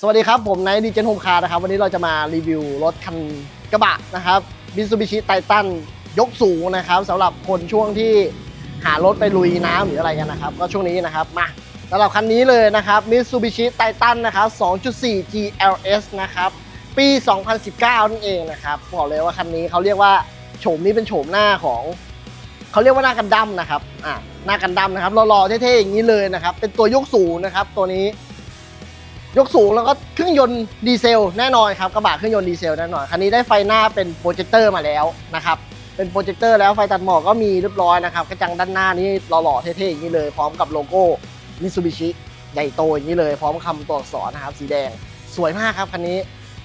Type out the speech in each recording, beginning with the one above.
สวัสดีครับ ผมนายดีเจนโฮมคาร์นะครับ วันนี้เราจะมารีวิวรถคันกระบะนะครับมิ t ซูบิชิไททันยกสูงนะครับสำหรับคนช่วงที่หารถไปลุยน้ำหรืออะไรกันนะครับ ก็ช่วงนี้นะครับมาสำหรับคันนี้เลยนะครับมิ t ซูบิชิไททันนะครับ 2.4 GLS นะครับ ปี 2019 นั่นเองนะครับบอกเลยว่าคันนี้เขาเรียกว่าโฉมนี้เป็นโฉมหน้าของเขาเรียกว่าหน้ากันดั้มนะครับอ่าหน้ากันดั้มนะครับหล่อๆเท่ๆอย่างนี้เลยนะครับ เป็นตัวยกสูงนะครับ ตัวนี้ ยกสูงแล้วก็เครื่องยนต์ดีเซลแน่นอนครับกระบะเครื่องยนต์ดีเซลแน่นอนคันนี้ได้ไฟหน้าเป็นโปรเจคเตอร์มาแล้วนะครับเป็นโปรเจคเตอร์แล้วไฟตัดหมอกก็มีเรียบร้อยนะครับกระจังด้านหน้านี่หล่อๆเท่ๆอย่างนี้เลย พร้อมกับโลโก้มิ t ซูบิชิใหญ่โตอย่างนี้เลย พร้อมคำตัวอักษรนะครับสีแดงสวยมากครับคันนี้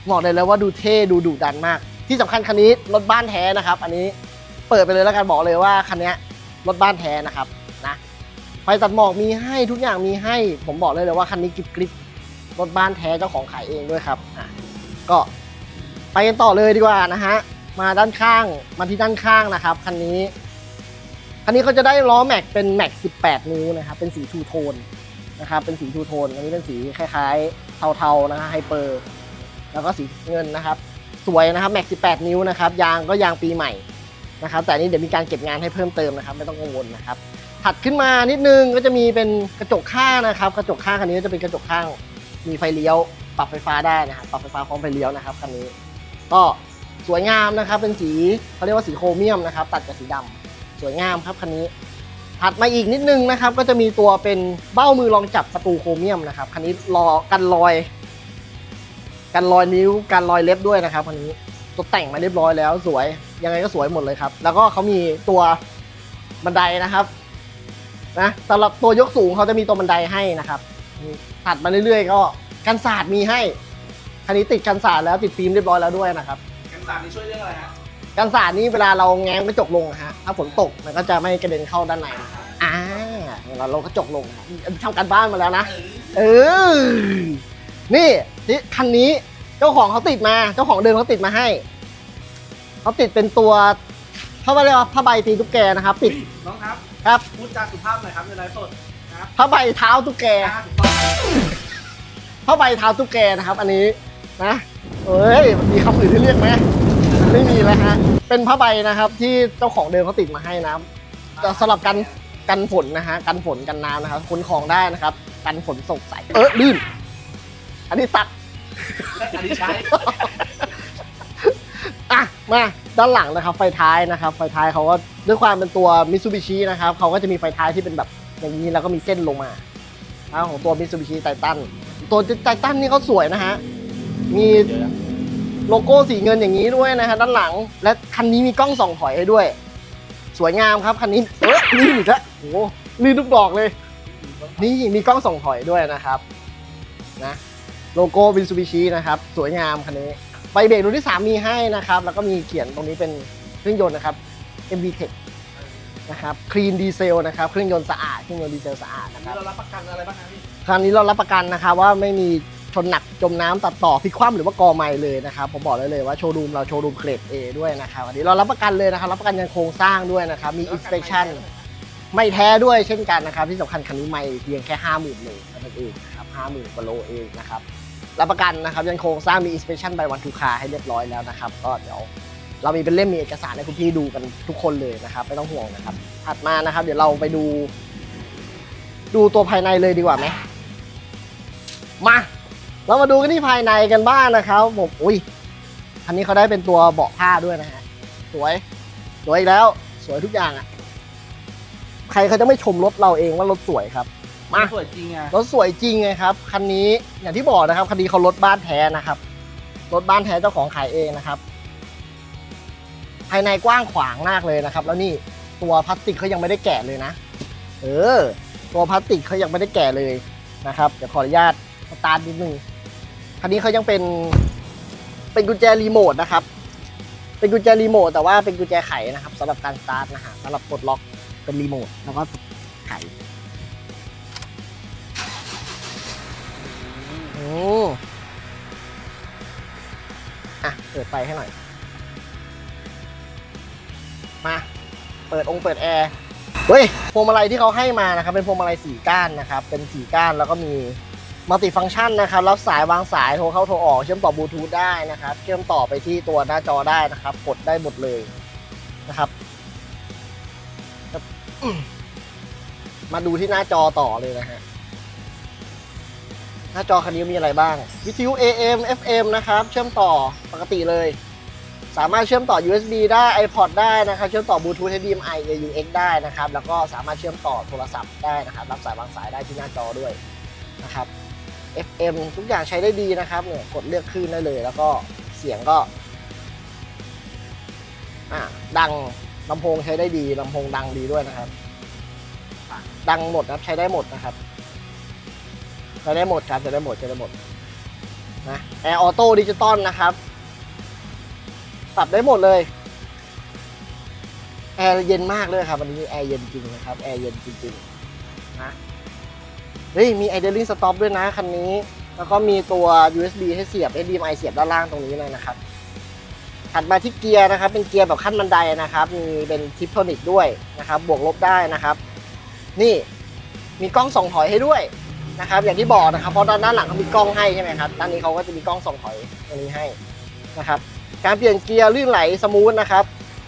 บอกเลยแล้วว่าดูเท่ดูดุดันมาก ที่สำคัญคันนี้รถบ้านแท้นะครับ อันนี้เปิดไปเลยแล้วกันบอกเลยว่าคันนี้รถบ้านแท้นะครับนะไฟตัดหมอกมีให้ทุกอย่างมีให้ ผมบอกเลยเลยว่าคันนี้กริบกริบ รถบ้านแท้เจ้าของขายเองด้วยครับอะก็ไปกันต่อเลยดีกว่านะฮะมาด้านข้างมาที่ด้านข้างนะครับคันนี้คันนี้เขาจะได้ล้อแม็กเป็นแม็ก 18 นิ้วนะครับเป็นสีทูโทนนะครับเป็นสีทูโทนอันนี้เป็นสีคล้ายๆเทาๆนะฮะไฮเปอร์แล้วก็สีเงินนะครับ สวยนะครับแม็ก 18 นิ้วนะครับยางก็ยางปีใหม่นะครับแต่นี้เดี๋ยวมีการเก็บงานให้เพิ่มเติมนะครับ ไม่ต้องกังวลนะครับถัดขึ้นมานิดนึงก็จะมีเป็นกระจกข้างนะครับ กระจกข้างคันนี้จะเป็นกระจกข้าง มีไฟเลี้ยว ปรับไฟฟ้าได้นะครับปรับไฟฟ้าพร้อมไฟเลี้ยวนะครับคันนี้ ก็สวยงามนะครับ เป็นสีเขาเรียกว่าสีโครเมียมนะครับ ตัดกับสีดำสวยงามครับคันนี้ถัดมาอีกนิดนึงนะครับ ก็จะมีตัวเป็นเบ้ามือรองจับประตูโครเมียมนะครับคันนี้รอกันรอย กันรอยนิ้วกันรอยเล็บด้วยนะครับคันนี้ตัวแต่งมาเรียบร้อยแล้วสวยยังไงก็สวยหมดเลยครับ แล้วก็เขามีตัวบันไดนะครับนะสำหรับตัวยกสูงเขาจะมีตัวบันไดให้นะครับ ถัดมาเรื่อยๆ ก็กันศาสตร์มีให้ คันนี้ติดกันศาสตร์แล้วติดฟิล์มเรียบร้อยแล้วด้วยนะครับ กันสารนี่ช่วยเรื่องอะไรฮะกันศาสตร์นี่เวลาเราแง้มกระจกลงอะฮะถ้าฝนตกมันก็จะไม่กระเด็นเข้าด้านในอ่าเวลาเรากระจกลงอะทำการบ้านมาแล้วนะ เออ นี่ที่คันนี้เจ้าของเขาติดมาเจ้าของเดิมเขาติดมาให้เขาติดเป็นตัวเขาเรียกว่าผ้าใบตีตุ๊กแกนะครับ ติดน้องครับ ครับพูดจาสุภาพหน่อยครับในไลฟ์สดนะ ครับผ้าใบเท้าตุ๊กแกอ่าถูกต้องผ้าใบเท้าตุ๊กแกนะครับ อันนี้นะเอ้ยมีคำอื่นที่เรียกไหมไม่มีแล้วฮะเป็นผ้าใบนะครับ ที่เจ้าของเดิมเขาติดมาให้นะแต่สำหรับกันกันฝนนะฮะกันฝนกันน้ำนะครับขนของได้นะครับ กันฝนสกใสเออลื่นอันนี้ตัดอันนี้ใช้อะมาด้านหลังนะครับไฟท้ายนะครับ ไฟท้ายเขาก็ด้วยความเป็นตัวมิ t ซูบิชินะครับเขาก็จะมีไฟท้ายที่เป็นแบบ อย่างนี้แล้วก็มีเส้นลงมาของตัวมิ t ซูบิชิไททันตัวไททันนี่เขาสวยนะฮะ มีโลโก้สีเงินอย่างนี้ด้วยนะฮะด้านหลัง และคันนี้มีกล้องส่องถอยให้ด้วย สวยงามครับคันนี้ เออนี่อีกแล้วโอ้โหลื่นทุกดอกเลย นี่มีกล้องส่องถอยด้วยนะครับ นะโลโก้มิ t ซูบิชินะครับ สวยงามคันนี้ไฟเบรกรุ่นที่ 3 มีให้นะครับ แล้วก็มีเขียนตรงนี้เป็นเครื่องยนต์นะครับ MV Tech นะครับ Clean Diesel นะครับเครื่องยนต์สะอาดเครื่องยนต์ดีเซลสะอาดอันนะคนี้รับเรารับประกันอะไรบ้างครับพี่คราวนี้เรารับประกันนะครับว่าไม่มีชนหนักจมน้ำตัดต่อพลิกคว่ำหรือว่ากอไม้เลยนะครับผมบอกได้เลยว่าโชว์รูมเราโชว์รูมเกรด A ด้วยนะครับอันนี้เรารับประกันเลยนะครับรับประกันยันโครงสร้างด้วยนะครับมี inspection ไม่แท้ด้วยเช่นกันนะครับที่สำคัญคันนี้ไม่เพียงแค่50,000โลเท่านั้นเองนะครับ50,000กว่าโลเองนะครับรับประกันนะครับยันโครงสร้างมี inspection by one to car ให้เรียบร้อยแล้วนะครับก็เดี๋ยว เรามีเป็นเล่มมีเอกสารให้คุณพี่ดูกันทุกคนเลยนะครับ ไม่ต้องห่วงนะครับ ถัดมานะครับ เดี๋ยวเราไปดู ดูตัวภายในเลยดีกว่าไหมมา เรามาดูกันที่ภายในกันบ้างนะครับผมอุ้ยคันนี้เขาได้เป็นตัวเบาะผ้าด้วยนะฮะสวย สวยอีกแล้ว สวยทุกอย่างอะ ใครเขาจะไม่ชมรถเราเองว่ารถสวยครับ มาสวยจริงอะรถสวยจริงไงครับคันนี้อย่างที่บอกนะครับคันนี้เขารถบ้านแท้นะครับรถบ้านแท้เจ้าของขายเองนะครับ ภายในกว้างขวางมากเลยนะครับ แล้วนี่ตัวพลาสติกเขายังไม่ได้แกะเลยนะ เออ ตัวพลาสติกเขายังไม่ได้แกะเลยนะครับ เดี๋ยวขออนุญาตสตาร์ทนิดนึงคันนี้เขายังเป็นเป็นกุญแจรีโมทนะครับ เป็นกุญแจรีโมทแต่ว่าเป็นกุญแจไขนะครับสำหรับการสตาร์ทนะฮะสำหรับปลดล็อกเป็นรีโมทแล้วก็ไขโอ้อะเปิดไฟให้หน่อย มา เปิดองค์เปิดแอร์เฮ้ยพวงมาลัยที่เขาให้มานะครับเป็นพวงมาลัยสี่ก้านนะครับเป็นสี่ก้านแล้วก็มีมัลติฟัง c t ชันนะครับรับสายวางสายโทรเข้าโทรออกเชื่อมต่อบลูทูธได้นะครับเชื่อมต่อไปที่ตัวหน้าจอได้นะครับ กดได้หมดเลยนะครับมมาดูที่หน้าจอต่อเลยนะฮะหน้าจอคันนี้มีอะไรบ้างวิทยุ AM FM นะครับ เชื่อมต่อปกติเลย สามารถเชื่อมต่อ USB ได้ iPod ได้นะครับ เชื่อมต่อบลูทูธ HDMI AUX ได้นะครับ แล้วก็สามารถเชื่อมต่อโทรศัพท์ได้นะครับ รับสายวางสายได้ที่หน้าจอด้วยนะครับ FM ทุกอย่างใช้ได้ดีนะครับเนี่ยกดเลือกคลื่นได้เลย แล้วก็เสียงก็อ่าดังลำโพงใช้ได้ดีลำโพงดังดีด้วยนะครับ ดังหมดครับใช้ได้หมดนะครับใช้ได้หมดครับใช้ได้หมดใช้ได้หมดนะแอร์ออโต้ดิจิตอลนะครับ ปรับได้หมดเลยแอร์เย็นมากเลยครับวันนี้แอร์เย็นจริงนะครับแอร์เย็นจริงๆนะเฮ้ยมี idling stop ด้วยนะคันนี้ แล้วก็มีตัว USB ให้เสียบ HDMI เสียบด้านล่างตรงนี้เลยนะครับถัดมาที่เกียร์นะครับ เป็นเกียร์แบบขั้นบันไดนะครับ มีเป็นทิปโทนิกด้วยนะครับ บวกลบได้นะครับ นี่มีกล้องส่องถอยให้ด้วยนะครับ อย่างที่บอกนะครับ เพราะด้านหลังเขามีกล้องให้ใช่ไหมครับด้านนี้เขาก็จะมีกล้องส่องถอยตรงนี้ให้นะครับ การเปลี่ยนเกียร์ลื่นไหลสมูทนะครับ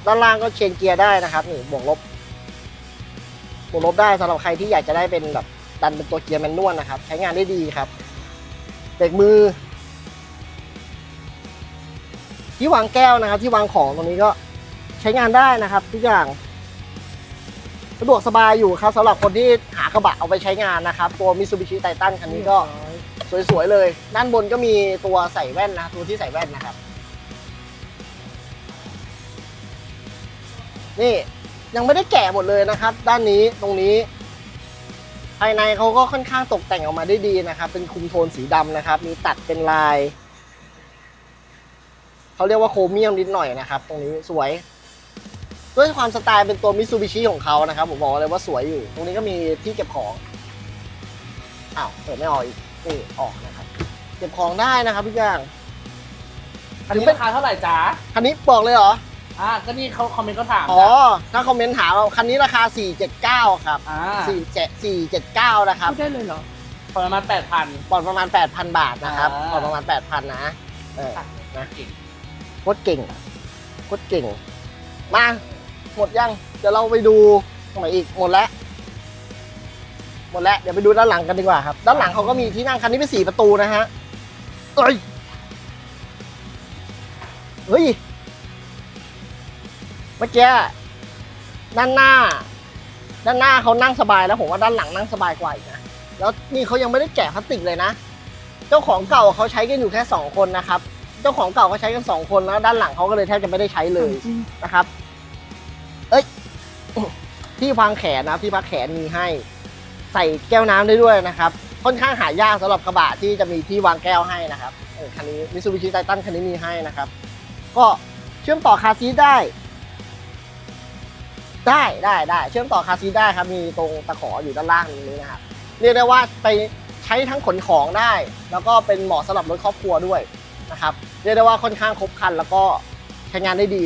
ด้านล่างก็เชนเกียร์ได้นะครับนี่บวกลบบวกลบได้สำหรับใครที่อยากจะได้เป็นแบบดันเป็นตัวเกียร์แมนนวลนะครับ ใช้งานได้ดีครับเบรกมือ ที่วางแก้วนะครับ ที่วางของตรงนี้ก็ใช้งานได้นะครับ ทุกอย่างสะดวกสบายอยู่ครับสำหรับคนที่หากระบะเอาไปใช้งานนะครับ ตัว Mitsubishi Titan คันนี้ก็สวยๆเลย ด้านบนก็มีตัวใส่แว่นนะตัวที่ใส่แว่นนะครับ นี่ยังไม่ได้แกะหมดเลยนะครับ ด้านนี้ตรงนี้ ภายในเขาก็ค่อนข้างตกแต่งออกมาได้ดีนะครับ เป็นคุมโทนสีดำนะครับ มีตัดเป็นลายเขาเรียกว่าโครเมียมนิดหน่อยนะครับ ตรงนี้สวย ด้วยความสไตล์เป็นตัวมิ t ซูบิชิของเขานะครับ ผมบอกเลยว่าสวยอยู่ ตรงนี้ก็มีที่เก็บของอ้าวเปิดไม่ออกอีกนี่ออกนะครับ เก็บของได้นะครับทุกอย่าง อันนี้ราคาเท่าไหร่จ๊ะ คันนี้บอกเลยเหรอ อ่าก็นี่เขาคอมเมนต์เขาถามอ๋อจ้ะถ้าคอมเมนต์ถามว่าคันนี้ราคา 479 ครับอ่า47 479 นะครับพูดได้เลยเหรอประมาณแปดพันผ่อนประมาณ 8,000 บาทนะครับอ่าผ่อนประมาณ 8,000 นะ เออนะเก่งโคตรเก่งโคตรเก่ง มา หมดยัง เดี๋ยวเราไปดูตรงไหนอีก หมดแล้ว หมดแล้ว เดี๋ยวไปดูด้านหลังกันดีกว่าครับ ด้านหลังเขาก็มีที่นั่งคันนี้เป็นสี่ประตูนะฮะ เอ้ย เฮ้ยเมื่อกี้ด้านหน้า ด้านหน้าเขานั่งสบายแล้วผมว่าด้านหลังนั่งสบายกว่าอีกนะแล้วนี่เขายังไม่ได้แกะพลาสติกเลยนะ เจ้าของเก่าเขาใช้กันอยู่แค่สองคนนะครับ เจ้าของเก่าเขาใช้กันสองคนแล้วด้านหลังเขาก็เลยแทบจะไม่ได้ใช้เลยนะครับ เอ้ยที่วางแขนนะครับที่พักแขนมีให้ ใส่แก้วน้ำได้ด้วยนะครับ ค่อนข้างหายากสำหรับกระบะที่จะมีที่วางแก้วให้นะครับคันนี้มิซูบิชิไททันคันนี้มีให้นะครับ ก็เชื่อมต่อคาซีได้ ได้ได้ได้เชื่อมต่อคาร์ซีทได้ครับมีตรงตะขออยู่ด้านล่างนี้นะครับเรียกได้ว่าไปใช้ทั้งขนของได้ แล้วก็เป็นเหมาะสำหรับรถครอบครัวด้วยนะครับเรียกได้ว่าค่อนข้างครบครันแล้วก็ใช้งานได้ดี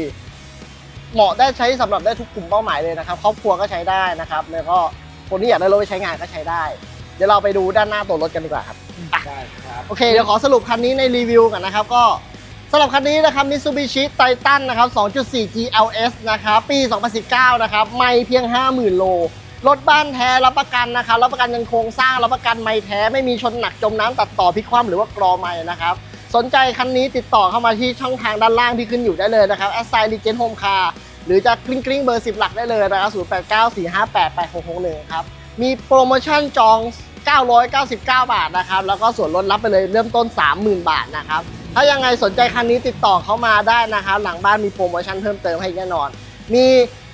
เหมาะได้ใช้สำหรับได้ทุกกลุ่มเป้าหมายเลยนะครับ ครอบครัวก็ใช้ได้นะครับ แล้วก็คนที่อยากได้รถไปใช้งานก็ใช้ได้ เดี๋ยวเราไปดูด้านหน้าตัวรถกันดีกว่าครับได้ครับโอเคเดี๋ยวขอสรุปคันนี้ในรีวิวกันนะครับ ก็ สำหรับคันนี้นะครับ Mitsubishi Titan นะครับ 2.4 GLS นะครับปี 2019 นะครับ ไม่เพียง 50,000 โล รถบ้านแท้รับประกันนะครับ รับประกันยังโครงสร้าง รับประกันไม่แท้ ไม่มีชนหนักจมน้ำตัดต่อพลิกคว่ำหรือว่ากรอไม่นะครับ สนใจคันนี้ติดต่อเข้ามาที่ช่องทางด้านล่างที่ขึ้นอยู่ได้เลยนะครับ a s s i g n Legend Home Car หรือจะกลิ้งกลิ้งเบอร์ 10 หลักได้เลยนะครับ 0894588661 ครับ มีโปรโมชั่นจอง 999 บาทนะครับ แล้วก็ส่วนลดรับไปเลยเริ่มต้น 30,000 บาทนะครับ ถ้ายังไงสนใจคันนี้ติดต่อเข้ามาได้นะครับหลังบ้านมีโปรโมชั่นเพิ่มเติมให้แน่นอน มี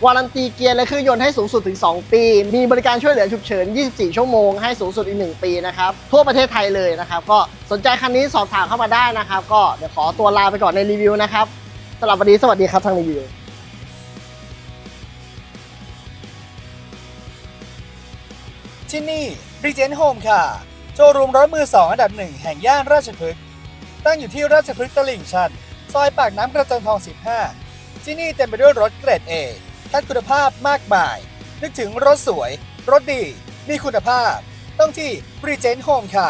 วารันตีเกียร์และเครื่องยนต์ให้สูงสุดถึง 2 ปี มีบริการช่วยเหลือฉุกเฉิน 24 ชั่วโมง ให้สูงสุดอีก 1 ปีนะครับ ทั่วประเทศไทยเลยนะครับ ก็สนใจคันนี้สอบถามเข้ามาได้นะครับ ก็เดี๋ยวขอตัวลาไปก่อนในรีวิวนะครับสำหรับวันนี้สวัสดีครับทางรีวิวที่นี่ Regent Home ค่ะ โชว์รูมรถมือ2อันดับหนึ่งแห่งย่านราชพฤกษ์ ตั้งอยู่ที่ราชพฤกษ์ตลิ่งชัน ซอยปากน้ำกระจนทอง 15 ที่นี่เต็มไปด้วยรถเกรด A ทัดคุณภาพมากมาย นึกถึงรถสวย รถดี มีคุณภาพ ต้องที่ Regent Home ค่ะ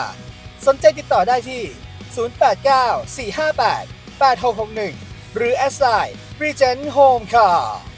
สนใจติดต่อได้ที่ 089 458 8661 หรือ s i Regent Home ค่ะ